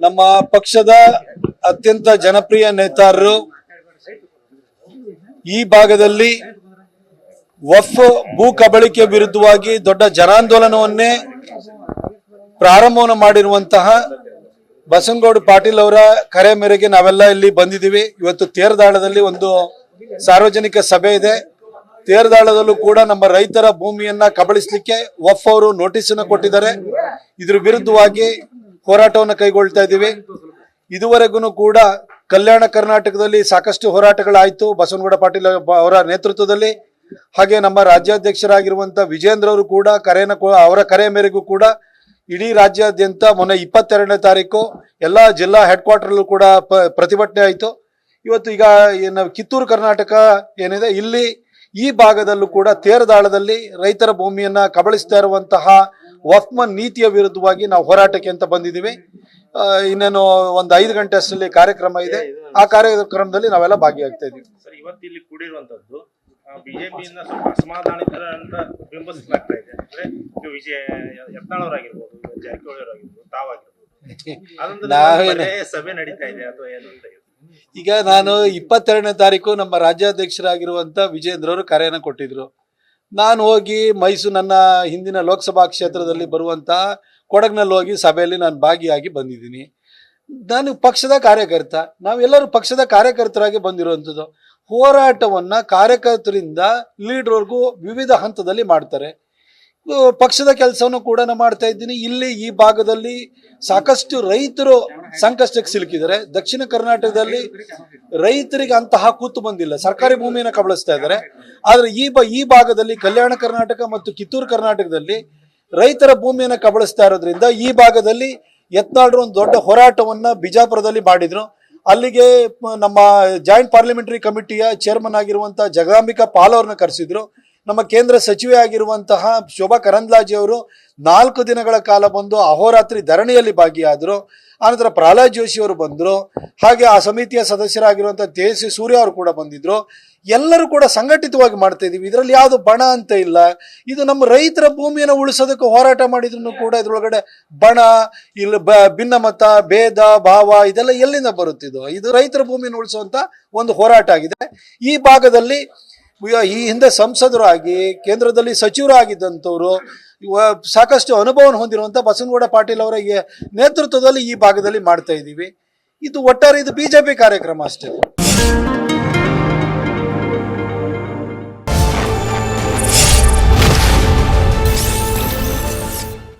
ನಮ್ಮ ಪಕ್ಷದ ಅತ್ಯಂತ ಜನಪ್ರಿಯ ನೇತಾರರು ಈ ಭಾಗದಲ್ಲಿ ವಫ್ ಭೂ ಕಬಳಿಕೆ ವಿರುದ್ಧವಾಗಿ ದೊಡ್ಡ ಜನಾಂದೋಲನವನ್ನೇ ಪ್ರಾರಂಭವನ್ನು ಮಾಡಿರುವಂತಹ ಬಸನಗೌಡ ಪಾಟೀಲ್ ಅವರ ಕರೆ ಮೇರೆಗೆ ನಾವೆಲ್ಲ ಇಲ್ಲಿ ಬಂದಿದ್ದೀವಿ. ಇವತ್ತು ತೇರದಾಳದಲ್ಲಿ ಒಂದು ಸಾರ್ವಜನಿಕ ಸಭೆ ಇದೆ. ತೇರದಾಳದಲ್ಲೂ ಕೂಡ ನಮ್ಮ ರೈತರ ಭೂಮಿಯನ್ನ ಕಬಳಿಸ್ಲಿಕ್ಕೆ ವಫ್ ಅವರು ನೋಟಿಸ್ ಕೊಟ್ಟಿದ್ದಾರೆ. ಇದ್ರ ವಿರುದ್ಧವಾಗಿ ಹೋರಾಟವನ್ನು ಕೈಗೊಳ್ತಾ ಇದ್ದೀವಿ. ಇದುವರೆಗೂ ಕೂಡ ಕಲ್ಯಾಣ ಕರ್ನಾಟಕದಲ್ಲಿ ಸಾಕಷ್ಟು ಹೋರಾಟಗಳಾಯಿತು. ಬಸವನಗೌಡ ಪಾಟೀಲ್ ಅವರ ನೇತೃತ್ವದಲ್ಲಿ. ಹಾಗೆ ನಮ್ಮ ರಾಜ್ಯಾಧ್ಯಕ್ಷರಾಗಿರುವಂಥ ವಿಜೇಂದ್ರ ಅವರು ಕೂಡ, ಕರೆನ ಅವರ ಕರೆ ಮೇರೆಗೂ ಕೂಡ ಇಡೀ ರಾಜ್ಯಾದ್ಯಂತ ಮೊನ್ನೆ ಇಪ್ಪತ್ತೆರಡನೇ ತಾರೀಕು ಎಲ್ಲ ಜಿಲ್ಲಾ ಹೆಡ್ ಕ್ವಾರ್ಟರ್ಲ್ಲೂ ಕೂಡ ಪ್ರತಿಭಟನೆ ಆಯಿತು. ಇವತ್ತು ಈಗ ಏನು ಕಿತ್ತೂರು ಕರ್ನಾಟಕ ಏನಿದೆ, ಇಲ್ಲಿ ಈ ಭಾಗದಲ್ಲೂ ಕೂಡ ತೇರದಾಳದಲ್ಲಿ ರೈತರ ಭೂಮಿಯನ್ನ ಕಬಳಿಸ್ತಾ ಇರುವಂತಹ ವಫ್ಮನ್ ನೀತಿಯ ವಿರುದ್ಧವಾಗಿ ನಾವು ಹೋರಾಟಕ್ಕೆ ಅಂತ ಬಂದಿದ್ದೀವಿ. ಇನ್ನೇನು ಒಂದು ಐದು ಗಂಟೆ ಅಷ್ಟರಲ್ಲಿ ಕಾರ್ಯಕ್ರಮ ಇದೆ. ಆ ಕಾರ್ಯಕ್ರಮದಲ್ಲಿ ನಾವೆಲ್ಲ ಭಾಗಿಯಾಗ್ತಾ ಇದ್ದೀವಿ. ಸರ್ ಇವತ್ತು ಇಲ್ಲಿ ಕೂಡಿರುವಂತದ್ದು ಬಿಜೆಪಿಯಿಂದ ಸ್ವಲ್ಪ ಅಸಮಾಧಾನಿತರ ಅಂತ ಬಿಂಬಿಸಲಾಗ್ತಾ ಇದೆ. ಅಂದ್ರೆ ನೀವು ವಿಜಯ ಜಾರಕಿಹೊಳಿ ಅವರಾಗಿರ್ಬೋದು ತಾವಾಗಿರ್ಬೋದು. ಸಭೆ ನಡೀತಾ ಇದೆ ಅಥವಾ ಏನು ಅಂತ ಈಗ ನಾನು ಇಪ್ಪತ್ತೆರಡನೇ ತಾರೀಕು ನಮ್ಮ ರಾಜ್ಯಾಧ್ಯಕ್ಷರಾಗಿರುವಂತ ವಿಜೇಂದ್ರ ಅವರು ಕರೆಯನ್ನು ಕೊಟ್ಟಿದ್ರು. ನಾನು ಹೋಗಿ ಮೈಸೂರು ನನ್ನ ಹಿಂದಿನ ಲೋಕಸಭಾ ಕ್ಷೇತ್ರದಲ್ಲಿ ಬರುವಂತಹ ಕೊಡಗಿನಲ್ಲಿ ಹೋಗಿ ಸಭೆಯಲ್ಲಿ ನಾನು ಭಾಗಿಯಾಗಿ ಬಂದಿದ್ದೀನಿ. ನಾನು ಪಕ್ಷದ ಕಾರ್ಯಕರ್ತ. ನಾವೆಲ್ಲರೂ ಪಕ್ಷದ ಕಾರ್ಯಕರ್ತರಾಗಿ ಬಂದಿರುವಂಥದ್ದು. ಹೋರಾಟವನ್ನು ಕಾರ್ಯಕರ್ತರಿಂದ ಲೀಡ್ರ್ವರೆಗೂ ವಿವಿಧ ಹಂತದಲ್ಲಿ ಮಾಡ್ತಾರೆ. ಪಕ್ಷದ ಕೆಲಸವನ್ನು ಕೂಡ ಮಾಡ್ತಾ ಇದ್ದೀನಿ. ಇಲ್ಲಿ ಈ ಭಾಗದಲ್ಲಿ ಸಾಕಷ್ಟು ರೈತರು ಸಂಕಷ್ಟಕ್ಕೆ ಸಿಲುಕಿದ್ದಾರೆ. ದಕ್ಷಿಣ ಕರ್ನಾಟಕದಲ್ಲಿ ರೈತರಿಗೆ ಅಂತಹ ಕೂತು ಬಂದಿಲ್ಲ. ಸರ್ಕಾರಿ ಭೂಮಿಯನ್ನು ಕಬಳಿಸ್ತಾ ಇದ್ದಾರೆ. ಆದರೆ ಈ ಬ, ಈ ಭಾಗದಲ್ಲಿ ಕಲ್ಯಾಣ ಕರ್ನಾಟಕ ಮತ್ತು ಕಿತ್ತೂರು ಕರ್ನಾಟಕದಲ್ಲಿ ರೈತರ ಭೂಮಿಯನ್ನು ಕಬಳಿಸ್ತಾ ಇರೋದ್ರಿಂದ ಈ ಭಾಗದಲ್ಲಿ ಎತ್ನಾಳರು ಒಂದು ದೊಡ್ಡ ಹೋರಾಟವನ್ನ ಬಿಜಾಪುರದಲ್ಲಿ ಮಾಡಿದ್ರು. ಅಲ್ಲಿಗೆ ನಮ್ಮ ಜಾಯಿಂಟ್ ಪಾರ್ಲಿಮೆಂಟರಿ ಕಮಿಟಿಯ ಚೇರ್ಮನ್ ಆಗಿರುವಂಥ ಜಗದಾಂಬಿಕಾ ಪಾಲ್ ಅವ್ರನ್ನ ಕರೆಸಿದ್ರು. ನಮ್ಮ ಕೇಂದ್ರ ಸಚಿವೆ ಆಗಿರುವಂತಹ ಶೋಭಾ ಕರಂದ್ಲಾಜಿ ಅವರು ನಾಲ್ಕು ದಿನಗಳ ಕಾಲ ಬಂದು ಅಹೋರಾತ್ರಿ ಧರಣಿಯಲ್ಲಿ ಭಾಗಿಯಾದರು, ಆನಂತರ ಪ್ರಹ್ಲಾದ್ ಜೋಶಿ ಅವರು ಬಂದರು, ಹಾಗೆ ಆ ಸಮಿತಿಯ ಸದಸ್ಯರಾಗಿರುವಂಥ ತೇಜಸ್ವಿ ಸೂರ್ಯ ಅವರು ಕೂಡ ಬಂದಿದ್ರು. ಎಲ್ಲರೂ ಕೂಡ ಸಂಘಟಿತವಾಗಿ ಮಾಡ್ತಾ ಇದೀವಿ ಇದರಲ್ಲಿ ಯಾವುದು ಬಣ ಅಂತ ಇಲ್ಲ. ಇದು ನಮ್ಮ ರೈತರ ಭೂಮಿಯನ್ನು ಉಳಿಸೋದಕ್ಕೆ ಹೋರಾಟ ಮಾಡಿದ್ರು ಕೂಡ ಇದ್ರೊಳಗಡೆ ಬಣ, ಇಲ್ಲಿ, ಬ, ಭಿನ್ನಮತ, ಭೇದ, ಭಾವ ಇದೆಲ್ಲ ಎಲ್ಲಿಂದ ಬರುತ್ತಿದ್ದು ಇದು ರೈತರ ಭೂಮಿಯನ್ನು ಉಳಿಸುವಂತ ಒಂದು ಹೋರಾಟ ಆಗಿದೆ. ಈ ಭಾಗದಲ್ಲಿ ಈ ಹಿಂದೆ ಸಂಸದರಾಗಿ, ಕೇಂದ್ರದಲ್ಲಿ ಸಚಿವರಾಗಿದ್ದಂಥವ್ರು ಸಾಕಷ್ಟು ಅನುಭವವನ್ನು ಹೊಂದಿರುವಂತ ಬಸವನಗೌಡ ಪಾಟೀಲ್ ಅವರ ನೇತೃತ್ವದಲ್ಲಿ ಈ ಭಾಗದಲ್ಲಿ ಮಾಡ್ತಾ ಇದ್ದೀವಿ. ಇದು ಒಟ್ಟಾರೆ ಇದು ಬಿಜೆಪಿ ಕಾರ್ಯಕ್ರಮ ಅಷ್ಟೇ.